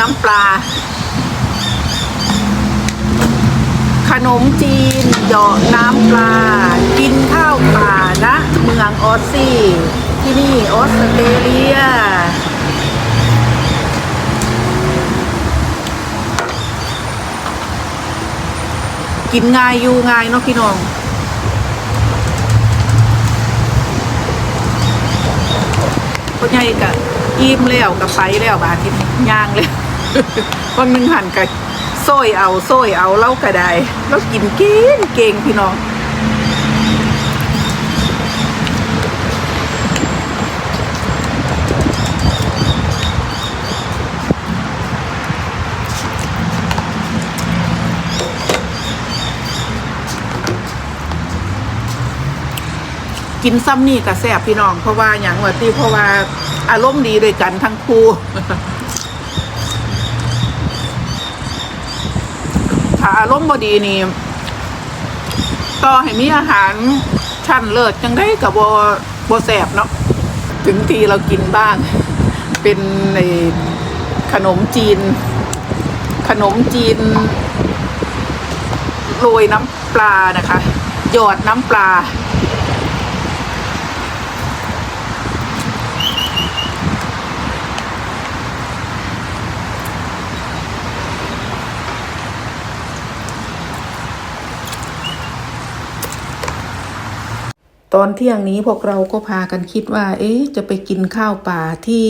น้ำปลา ขนมจีนเหยาะน้ำปลา กินข้าวป่านะเมืองออสซี่ ที่นี่ออสเตรเลียกินง่ายอยู่ง่ายเนาะพี่น้องพ่อใหญ่กะอิ่มแล้วกับไปแล้วบาทีนี้ย่างเลย คนหนึ่งหันกะโซยเอาโซยเอาเล่ากระไดแล้วกินเก่งเก่งพี่น้องกินซ้ำนี่กับแซ่บพี่น้องเพราะว่าอย่างว่าที่เพราะว่าอารมณ์ดีด้วยกันทั้งคู่ ถ้า อารมณ์บดีนี่ต่อให้มีอาหารชั้นเลิศจังได้กับบ่บ่แสบเนาะถึงทีเรากินบ้าง เป็นในขนมจีน ขนมจีนโรยน้ำปลานะคะ หยอดน้ำปลา อนเที่ยงนี้พวกเราก็พากันคิดว่า เอ๊ะ จะไปกินข้าวป่าที่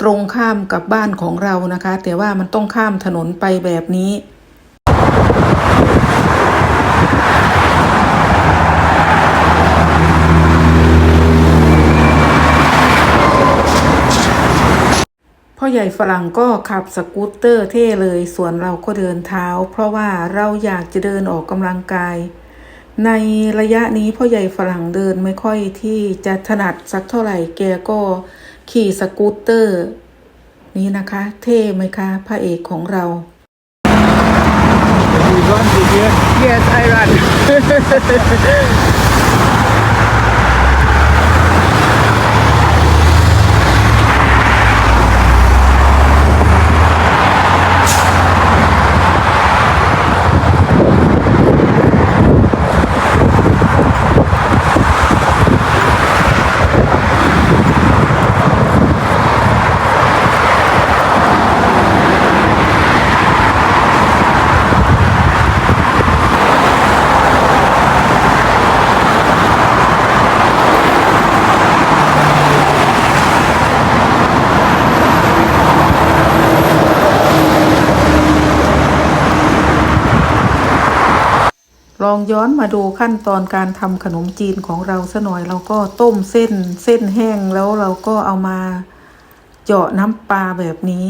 ตรงข้ามกับบ้านของเรานะคะ แต่ว่ามันต้องข้ามถนนไปแบบนี้พ่อใหญ่ฝรั่งก็ขับสกูตเตอร์เท่เลย ส่วนเราก็เดินเท้า เพราะว่าเราอยากจะเดินออกกำลังกาย ในระยะนี้พ่อใหญ่ฝรั่งเดินไม่ค่อยที่จะถนัดสักเท่าไหร่ แกก็ขี่สกูตเตอร์ นี่นะคะ เท่ไหมคะพระเอกของเรา run. Yes I run ลองย้อนมาดูขั้นตอนการทำขนมจีนของเราซะหน่อย เราก็ต้มเส้นเส้นแห้งแล้วเราก็เอามาเจาะน้ำปลาแบบนี้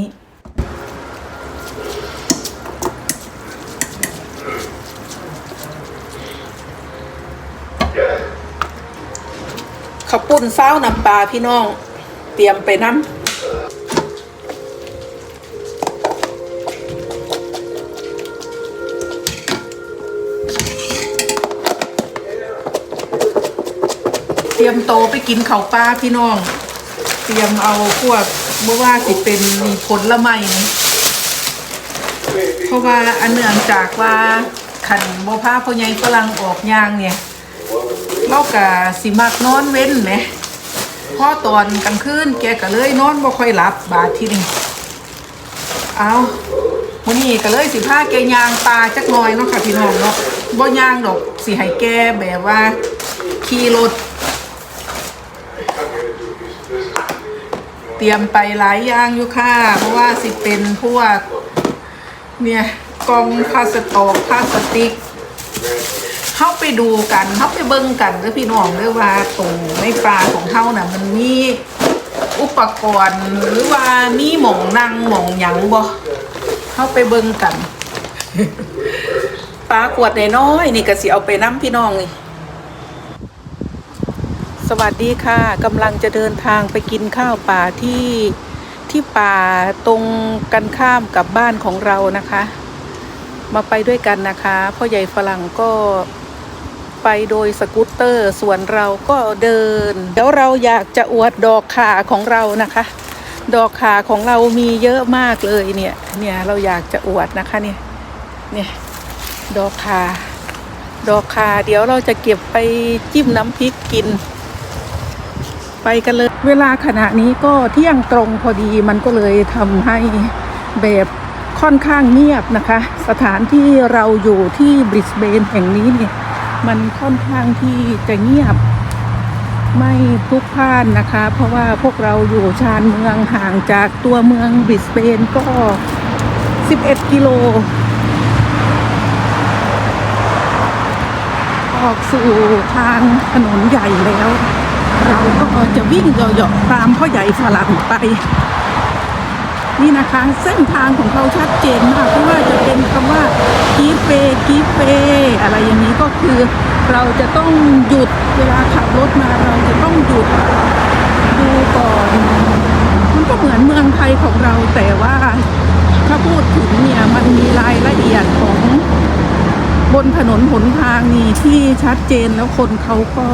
ข้าวปุ้นเศร้าน้ำปลาพี่น้อง เตรียมไปน้ำ เตรียมโตไปกินข้าวปลาพี่น้อง เตรียมเอาพวกเมื่อว่าสิเป็นมีผลละไม้นี่เพราะว่าอันเนื่องจากว่าขันบ่พาพ่อใหญ่ฝรั่งออกยางเนี่ยเรากะสิมักนอนเว้นแหมพ่อตอนกลางคืนแกก็เลยนอนบ่ค่อยหลับบาดที่นี่เอามื้อนี้ก็เลยสิพาแกยางปลาจักน่อยเนาะค่ะพี่น้องเนาะบ่ยางดอกสิให้แกแบบว่าขี่รถ เตรียมไปหลายอย่างอยู่ค่ะ เพราะว่าสิเป็นพวกเนี่ยกองพลาสตอกพลาสติกเข้าไปดูกันเข้าไปเบิ่งกันเด้อพี่น้องเด้อว่าตรงในปลาของเขาน่ะ มันมีอุปกรณ์หรือว่ามีหม่องนั่งหม่องหยังบ่เข้าไปเบิ่งกันปลาขวดน้อยนี่ก็สิเอาไปน้ำพี่น้องนี่ สวัสดีค่ะกำลังจะเดินทางไปกินข้าวป่าที่ที่ป่าตรงกันข้ามกับบ้านของเรานะคะ มาไปด้วยกันนะคะพ่อใหญ่ฝรั่งก็ไปโดยสกูตเตอร์ ส่วนเราก็เดิน เดี๋ยวเราอยากจะอวดดอกขาของเรานะคะ ดอกขาของเรามีเยอะมากเลยเนี่ยเนี่ยเราอยากจะอวดนะคะเนี่ยเนี่ยดอกคาดอกคาเดี๋ยวเราจะเก็บไปจิ้มน้ำพริกกิน ไปกันเลย เวลาขณะนี้ก็เที่ยงตรงพอดีมันก็เลยทำให้แบบค่อนข้างเงียบนะคะ สถานที่เราอยู่ที่บริสเบนแห่งนี้เนี่ยมันค่อนข้างที่จะเงียบ ไม่พลุกพล่านนะคะ เพราะว่าพวกเราอยู่ชานเมืองห่างจากตัวเมืองบริสเบนก็ 11 กิโล ออกสู่ทางถนนใหญ่แล้ว เราก็จะวิ่งเหยาะๆตามพ่อใหญ่ฝรั่งไป นี่นะคะ เส้นทางของเขาชัดเจนมากเพราะว่าจะเป็นคำว่ากีเปกีเปอะไรอย่างนี้ก็คือ เราจะต้องหยุดเวลาขับรถมาเราจะต้องหยุดดูก่อนมันก็เหมือนเมืองไทยของเราแต่ว่าถ้าพูดถึงเนี่ยมันมีรายละเอียดของบนถนนหนทางนี่ที่ชัดเจนแล้วคนเขาก็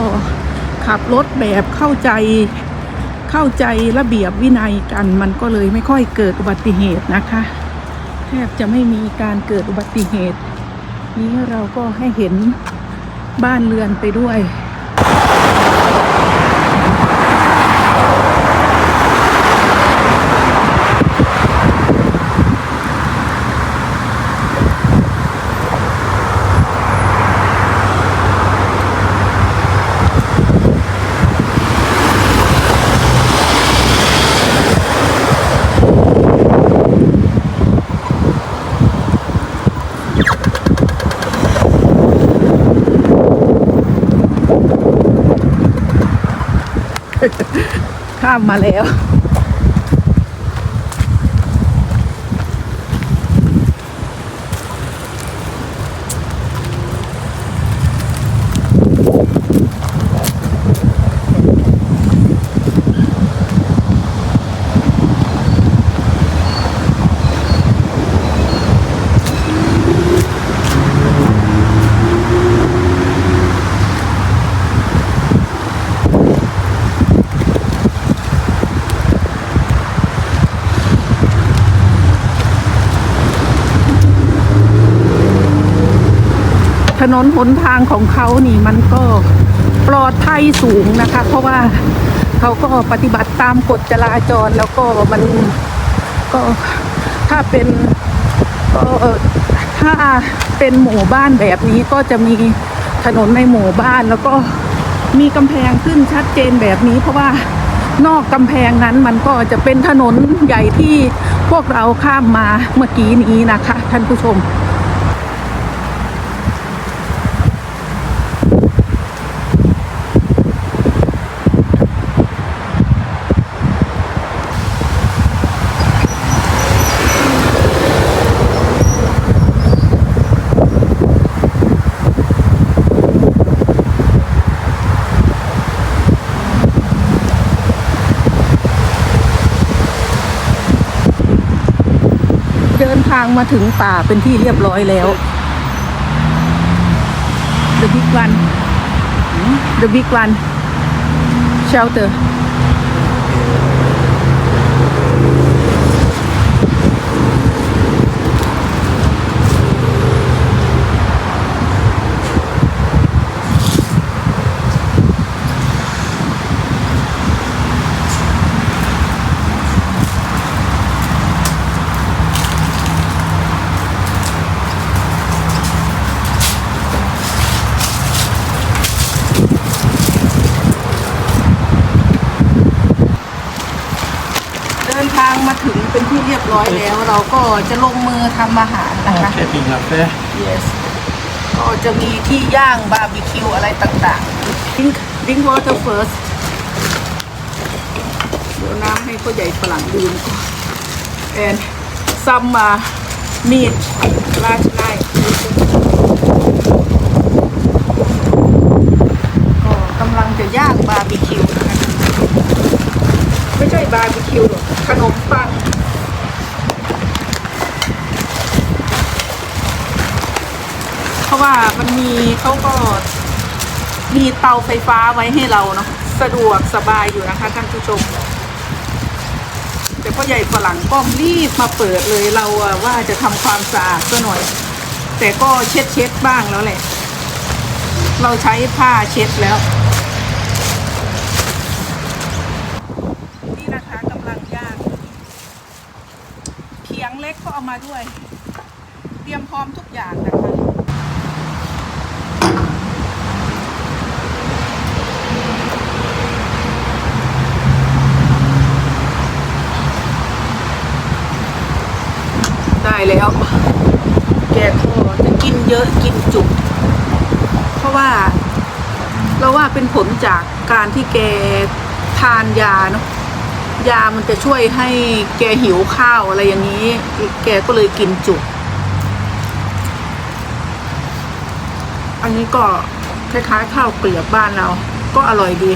ขับรถแบบเข้าใจเข้าใจระเบียบวินัยกัน มันก็เลยไม่ค่อยเกิดอุบัติเหตุนะคะ แทบจะไม่มีการเกิดอุบัติเหตุ นี้เราก็ให้เห็นบ้านเรือนไปด้วย ข้ามมาแล้ว ถนนหนทางของเขานี่มันก็ปลอดภัยสูงนะคะ เพราะว่าเขาก็ปฏิบัติตามกฎจราจรแล้วก็มันก็ถ้าเป็นก็ถ้าเป็นหมู่บ้านแบบนี้ก็จะมีถนนในหมู่บ้านแล้วก็มีกำแพงขึ้นชัดเจนแบบนี้ เพราะว่านอกกำแพงนั้นมันก็จะเป็นถนนใหญ่ที่พวกเราข้ามมาเมื่อกี้นี้นะคะ ท่านผู้ชมางมาถึงป่าเป็นที่เรียบร้อยแล้ว The big one The big one shelter างมาถึงเป็นที่เรียบร้อยแล้ว เราก็จะลงมือทำอาหารนะคะแค่พิงกาแฟ yes ก็จะมีที่ย่างบาร์บีคิวอะไรต่างๆ drink drink water first เดี๋ยวน้ำให้พ่อใหญ่ฝรั่งดื่มก่อน and some uh, meat last night ก็กำลังจะย่างบาร์บีคิวนะคะไม่ ใช่บาร์บีคิวหรอกขนมปังเพราะว่ามันมีเขาก็มีเตาไฟฟ้าไว้ให้เราเนาะสะดวกสบายอยู่นะคะท่านผู้ชม แต่พ่อใหญ่ฝรั่งก็รีบมาเปิดเลยเราว่าจะทำความสะอาดซะหน่อย แต่ก็เช็ดเช็ดบ้างแล้วแหละ เราใช้ผ้าเช็ดแล้ว นี่นะคะกำลังย่างเขียง เล็กก็เอามาด้วย เตรียมพร้อมทุกอย่างนะคะได้แล้ว แกก็จะกินเยอะกินจุก เพราะว่าเราว่าเป็นผลจากการที่แกทานยาเนาะ ยามันจะช่วยให้แกหิวข้าวอะไรอย่างนี้ แกก็เลยกินจุก อันนี้ก็คล้ายๆข้าวเกลียบบ้านเรา ก็อร่อยดี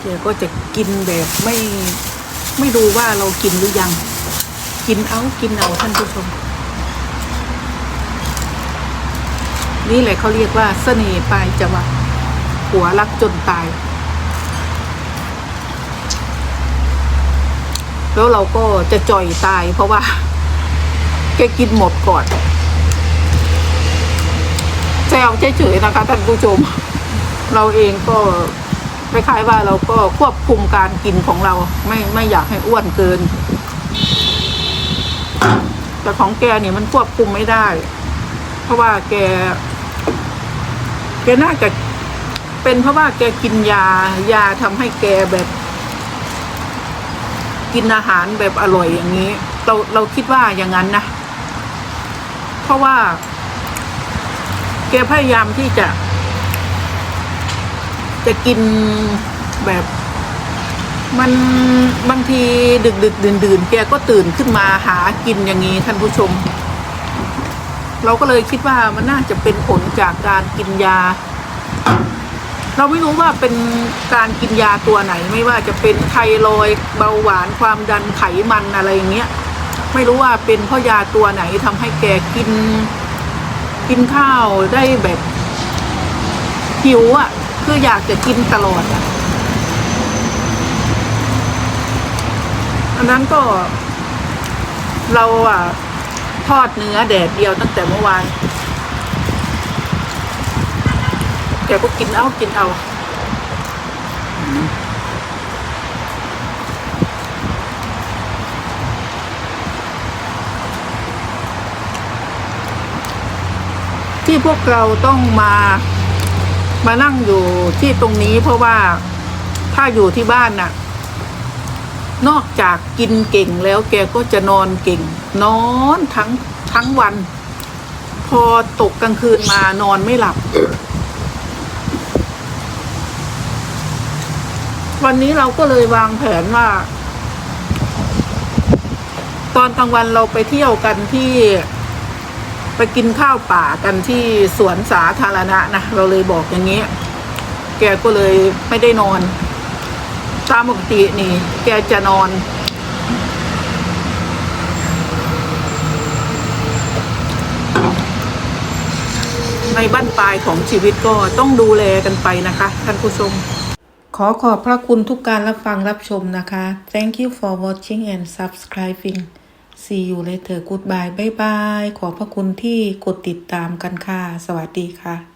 แกก็จะกินแบบไม่ไม่รู้ว่าเรากินหรือยัง กินเอากินเอาท่านผู้ชม นี่แหละเขาเรียกว่าเสน่ห์ปลายจวักหัวรักจนตาย แล้วเราก็จะจ่อยตายเพราะว่า แกกินหมดก่อนแซวเฉยๆนะคะท่านผู้ชม เราเองก็คล้ายๆว่าเราก็ควบคุมการกินของเรา ไม่ไม่อยากให้อ้วนเกิน แต่ของแกเนี่ยมันควบคุมไม่ได้ เพราะว่าแก น่าจะเป็นเพราะว่าแกกินยายาทำให้แกแบบ กินอาหารแบบอร่อยอย่างนี้ เราเราคิดว่าอย่างนั้นนะเพราะว่า แกพยายามที่จะ จะกินแบบมันบางทีดึกดึกดื่นดื่นแกก็ตื่นขึ้นมาหากินอย่างนี้ท่านผู้ชม เราก็เลยคิดว่ามันน่าจะเป็นผลจากการกินยา เราไม่รู้ว่าเป็นการกินยาตัวไหน ไม่ว่าจะเป็นไทรอยเบาหวานความดันไขมันอะไรอย่างเงี้ยไม่รู้ว่าเป็นเพราะยาตัวไหนทำให้แกกิน กินข้าวได้แบบหิวอะ่ะ คืออยากจะกินตลอดอะ่ะอันนั้นก็เราอะ ทอดเนื้อแดดเดียวตั้งแต่เมื่อวานแกก็กินเอากินเอาที่พวกเราต้องมามานั่งอยู่ที่ตรงนี้เพราะว่าถ้าอยู่ที่บ้านน่ะ นอกจากกินเก่งแล้วแกก็จะนอนเก่ง นอนทั้งทั้งวัน พอตกกลางคืนมานอนไม่หลับ วันนี้เราก็เลยวางแผนว่า ตอนกลางวันเราไปเที่ยวกันที่ไปกินข้าวป่ากันที่สวนสาธารณะนะเราเลยบอกอย่างนี้ แกก็เลยไม่ได้นอน ตามปกตินี่ แกจะนอน ในบ้านปลายของชีวิตก็ต้องดูแลกันไปนะคะ ท่านผู้ชม ขอขอบพระคุณทุกการรับฟังรับชมนะคะ Thank you for watching and subscribing See you later goodbye บ๊ายบายขอบพระคุณที่กดติดตามกันค่ะ สวัสดีค่ะ